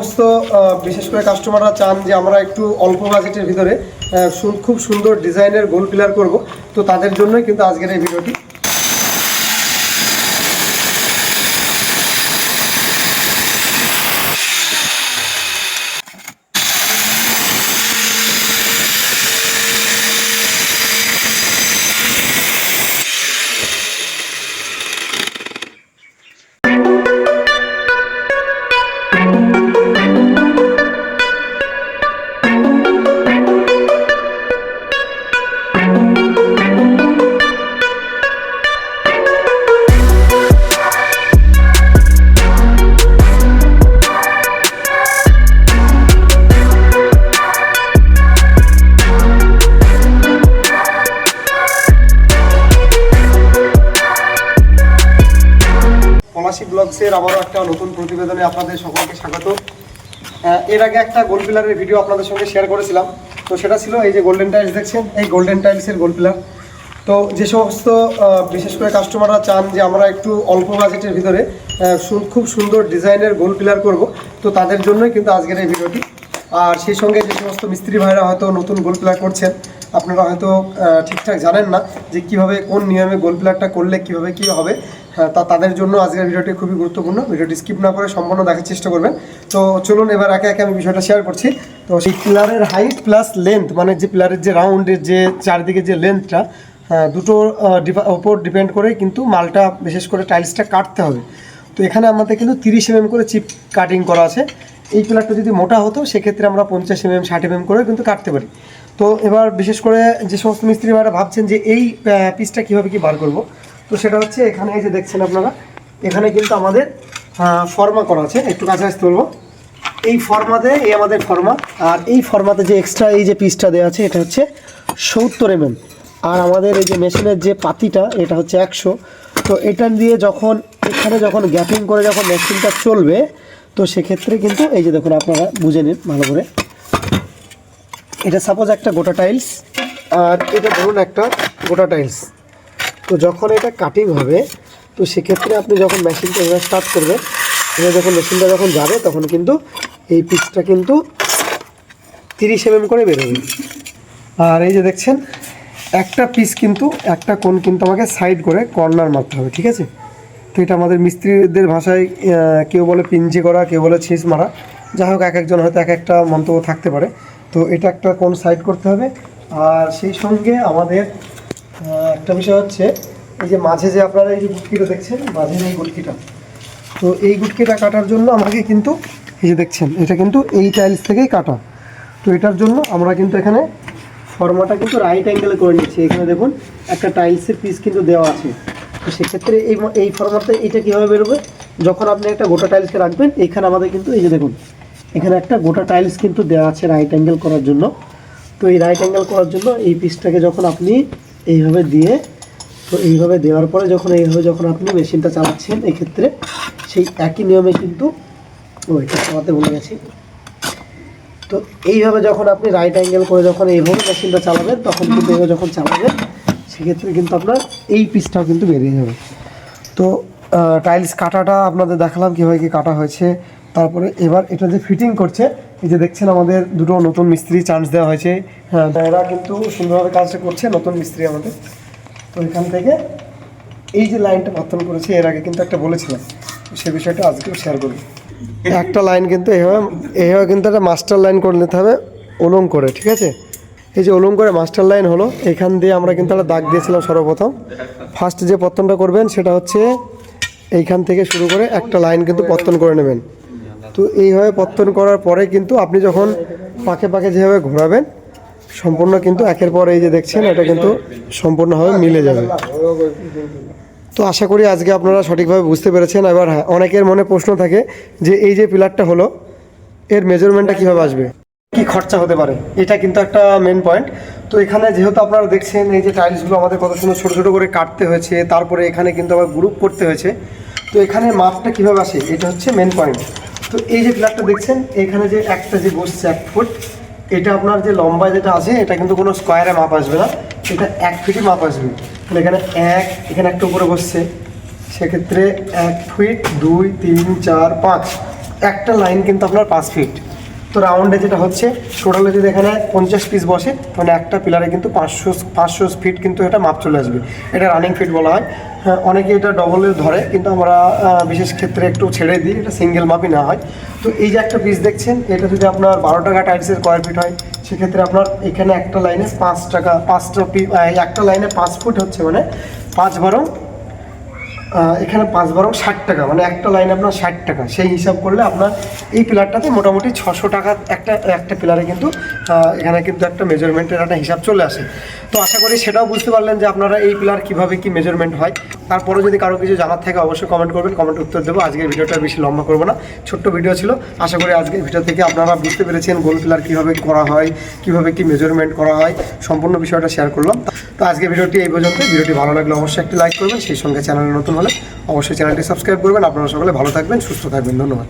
সমস্ত বিশেষ করে কাস্টমাররা চান যে আমরা একটু অল্প বাজেটের ভিতরে খুব সুন্দর ডিজাইনের গোল পিলার করব। তো তাদের জন্যই কিন্তু আজকের এই ভিডিওটি পলাশি ব্লগসের আবারও একটা নতুন প্রতিবেদনে আপনাদের সকলকে স্বাগত। এর আগে একটা গোল পিলারের ভিডিও আপনাদের সঙ্গে শেয়ার করেছিলাম। তো সেটা ছিল এই যে গোল্ডেন টাইলস দেখছেন? এই গোল্ডেন টাইলসের গোল পিলার তো যে সমস্ত বিশেষ করে কাস্টমাররা চান যে আমরা একটু অল্প বাজেটের ভিতরে খুব সুন্দর ডিজাইনের গোল পিলার করব, তো তাদের জন্যই কিন্তু আজকের এই ভিডিওটি আর সেই সঙ্গে যে সমস্ত মিস্ত্রি ভাইরা হয়তো নতুন গোল পিলার করছেন, আপনারা হয়তো ঠিকঠাক জানেন না যে কীভাবে, কোন নিয়মে গোল পিলারটা করলে কীভাবে কি হবে। হ্যাঁ, তা তাদের জন্য আজকের ভিডিওটি খুবই গুরুত্বপূর্ণ। ভিডিওটি স্কিপ না করে সম্পূর্ণ দেখার চেষ্টা করবেন। তো চলুন এবার একে একে আমি বিষয়টা শেয়ার করছি। তো সেই পিলারের হাইট প্লাস লেন্থ মানে যে পিলারের যে রাউন্ডের যে চারদিকে যে লেন্থটা দুটো ওপর ডিপেন্ড করে কিন্তু মালটা বিশেষ করে টাইলসটা কাটতে হবে। তো এখানে আমাদের কিন্তু তিরিশ এমএম করে চিপ কাটিং করা আছে। এই পিলারটা যদি মোটা হতো সেক্ষেত্রে আমরা পঞ্চাশ এমএম ষাট এমএম করে কিন্তু কাটতে পারি। তো এবার বিশেষ করে যে সমস্ত মিস্ত্রি ভাবছেন যে এই পিসটা কীভাবে কি বার করব তো সেটা হচ্ছে এখানে এই যে দেখছেন আপনারা, এখানে কিন্তু আমাদের ফর্মা করা আছে, একটু কাছে আসতে বলব এই ফর্মাতে, এই আমাদের ফর্মা, আর এই ফর্মাতে যে এক্সট্রা এই যে পিসটা দেওয়া আছে, এটা হচ্ছে সত্তর এমএম আর আমাদের এই যে মেশিনের যে পাতিটা, এটা হচ্ছে একশো। তো এটা দিয়ে যখন, এখানে যখন গ্যাপিং করে যখন মেশিনটা চলবে, তো সেক্ষেত্রে কিন্তু এই যে দেখুন আপনারা বুঝে নিন ভালো করে। এটা সাপোজ একটা গোটা টাইলস আর এটা ধরুন একটা গোটা টাইলস তো যখন এটা কাটিং হবে, তো সেক্ষেত্রে আপনি যখন মেশিনটা এভাবে স্টার্ট করবেন, এবার যখন মেশিনটা যখন যাবে, তখন কিন্তু এই পিসটা কিন্তু তিরিশ এমএম করে বেরোবে। আর এই যে দেখছেন, একটা পিস কিন্তু, একটা কোণ কিন্তু আমাকে সাইড করে কর্নার মারতে হবে, ঠিক আছে? তো এটা আমাদের মিস্ত্রিদের ভাষায় কেউ বলে পিঞ্জি করা, কেউ বলে ছিঁচ মারা। যাই হোক, এক একজন হয়তো এক একটা মন্তব্য থাকতে পারে। তো এটা একটা কোন সাইড করতে হবে। আর সেই সঙ্গে আমাদের একটা বিষয় হচ্ছে, এই যে মাঝে যে আপনারা এই যে গুটকিটা দেখছেন, মাঝে এই গুটকিটা, তো এই গুটকিটা কাটার জন্য আমাকে কিন্তু এই যে দেখছেন, এটা কিন্তু এই টাইলস থেকেই কাটা। তো এটার জন্য আমরা কিন্তু এখানে ফর্মাটা কিন্তু রাইট অ্যাঙ্গেলে করে নিচ্ছি। এখানে দেখুন, একটা টাইলসের পিস কিন্তু দেওয়া আছে। তো সেক্ষেত্রে এই এই ফর্মাটা এটা কীভাবে বেরোবে? যখন আপনি একটা গোটা টাইলসকে রাখবেন, এখানে আমাদের কিন্তু এই যে দেখুন, এখানে একটা গোটা টাইলস কিন্তু দেওয়া আছে রাইট অ্যাঙ্গেল করার জন্য। তো এই রাইট অ্যাঙ্গেল করার জন্য এই পিসটাকে যখন আপনি এইভাবে দিয়ে, তো এইভাবে দেওয়ার পরে যখন এইভাবে যখন আপনি মেশিনটা চালাচ্ছেন, এক্ষেত্রে সেই একই নিয়মে কিন্তু ও চালাতে ভুলে গেছি। তো এইভাবে যখন আপনি রাইট অ্যাঙ্গেল করে যখন এইভাবে মেশিনটা চালাবেন, তখন কিন্তু এইভাবে যখন চালাবেন, সেক্ষেত্রে কিন্তু আপনার এই পিসটাও কিন্তু বেরিয়ে যাবে। তো টাইলস কাটাটা আপনাদের দেখালাম কীভাবে কি কাটা হয়েছে। তারপরে এবার এটা যে ফিটিং করছে, এই যে দেখছেন আমাদের দুটো নতুন মিস্ত্রি চান্স দেওয়া হয়েছে। হ্যাঁ এরা কিন্তু সুন্দরভাবে কাজটা করছে, নতুন মিস্ত্রি আমাদের। তো এখান থেকে এই যে লাইনটা পত্তন করেছে, এর আগে কিন্তু একটা বলেছিলাম। সে বিষয়টা আজকেও শেয়ার করব। একটা লাইন কিন্তু এভাবে এভাবে কিন্তু একটা মাস্টার লাইন করে নিতে হবে, ওলং করে, ঠিক আছে? এই যে ওলং করে মাস্টার লাইন হলো, এখান দিয়ে আমরা কিন্তু একটা দাগ দিয়েছিলাম সর্বপ্রথম। ফার্স্ট যে পত্তনটা করবেন, সেটা হচ্ছে এইখান থেকে শুরু করে একটা লাইন কিন্তু পত্তন করে নেবেন। তো এইভাবে পত্তন করার পরে কিন্তু আপনি যখন পাকে পাকে যেভাবে ঘোরাবেন, সম্পূর্ণ কিন্তু একের পর এই যে দেখছেন, এটা কিন্তু সম্পূর্ণভাবে মিলে যাবে। তো আশা করি আজকে আপনারা সঠিকভাবে বুঝতে পেরেছেন। এবার হ্যাঁ অনেকের মনে প্রশ্ন থাকে যে এই যে পিলারটা হলো, এর মেজারমেন্টটা কীভাবে আসবে? কি খরচা হতে পারে? এটা কিন্তু একটা মেন পয়েন্ট তো এখানে যেহেতু আপনারা দেখছেন, এই যে টাইলসগুলো আমাদের কত সুন্দর ছোটো ছোটো করে কাটতে হয়েছে, তারপরে এখানে কিন্তু আবার গ্রুপ করতে হয়েছে। তো এখানে মাপটা কীভাবে আসে? এটা হচ্ছে মেন পয়েন্ট তো এই যে পিলারটা দেখছেন, এখানে যে একটা যে বসছে এক ফুট এটা আপনার যে লম্বা যেটা আছে, এটা কিন্তু কোনো স্কোয়ারে মাপ আসবে না, এটা এক ফিটই মাপ আসবে। এখানে এক, এখানে একটা উপরে বসছে। সেক্ষেত্রে এক ফিট দুই, তিন, চার, পাঁচ। একটা লাইন কিন্তু আপনার পাঁচ ফিট তো রাউন্ডে যেটা হচ্ছে টোটালে যদি এখানে পঞ্চাশ পিস বসে, তাহলে একটা পিলারে কিন্তু পাঁচশো পাঁচশো ফিট কিন্তু এটা মাপ চলে আসবে। এটা রানিং ফিট বলা হয়। হ্যাঁ অনেকে এটা ডবলের ধরে, কিন্তু আমরা বিশেষ ক্ষেত্রে একটু ছেড়ে দিই, এটা সিঙ্গেল মাপই না হয়। তো এই যে একটা পিস দেখছেন, এটা যদি আপনার বারো টাকা টাইলসের স্কোয়ার ফিট হয়, সেক্ষেত্রে আপনার এখানে একটা লাইনে পাঁচ টাকা, পাঁচটা একটা লাইনে পাঁচ ফুট হচ্ছে মানে পাঁচ বারো এখানে পাঁচ বারো ষাট টাকা মানে একটা লাইন আপনার ষাট টাকা। সেই হিসাব করলে আপনার এই পিলারটাতে মোটামুটি ছশো টাকা একটা একটা পিলারে কিন্তু এখানে কিন্তু একটা মেজারমেন্টের একটা হিসাব চলে আসে। তো আশা করি সেটাও বুঝতে পারলেন যে আপনারা এই পিলার কীভাবে কি মেজারমেন্ট হয়। তারপরে যদি কারও কিছু জানার থাকে অবশ্যই কমেন্ট করবেন কমেন্ট উত্তর দেবো। আজকের ভিডিওটা বেশি লম্বা করব না, ছোট্ট ভিডিও ছিল। আশা করি আজকের ভিডিও থেকে আপনারা বুঝতে পেরেছেন গোল পিলার কীভাবে করা হয়, কীভাবে কি মেজারমেন্ট করা হয়, সম্পূর্ণ বিষয়টা শেয়ার করলাম। তো আজকে ভিডিওটি এই পর্যন্ত ভিডিওটি ভালো লাগলে অবশ্যই একটি লাইক করবেন। সেই সঙ্গে চ্যানেলে নতুন হলে অবশ্যই চ্যানেলটি সাবস্ক্রাইব করবেন। আপনারা সকলে ভালো থাকবেন সুস্থ থাকবেন। ধন্যবাদ।